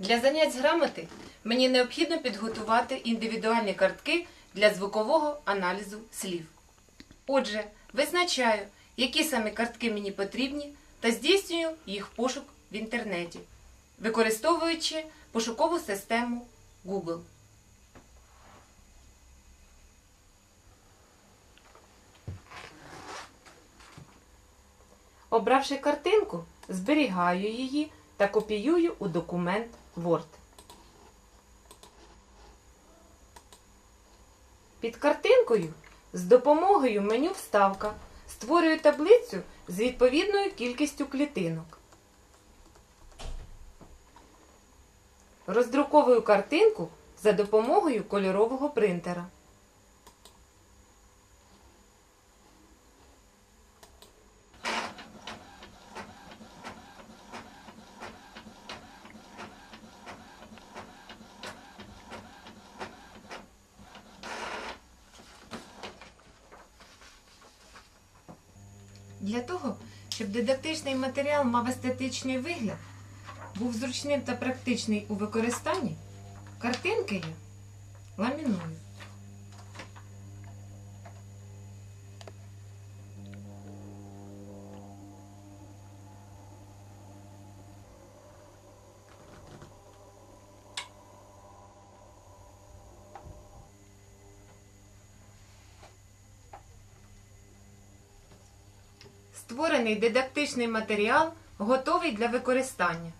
Для занять з грамоти мені необхідно підготувати індивідуальні картки для звукового аналізу слів. Отже, визначаю, які саме картки мені потрібні, та здійснюю їх пошук в інтернеті, використовуючи пошукову систему Google. Обравши картинку, зберігаю її та копіюю у документ Word. Під картинкою з допомогою меню Вставка створюю таблицю з відповідною кількістю клітинок. Роздруковую картинку за допомогою кольорового принтера. Для того, щоб дидактичний матеріал мав естетичний вигляд, був зручним та практичний у використанні, картинки я ламіную. Створений дидактичний матеріал готовий для використання.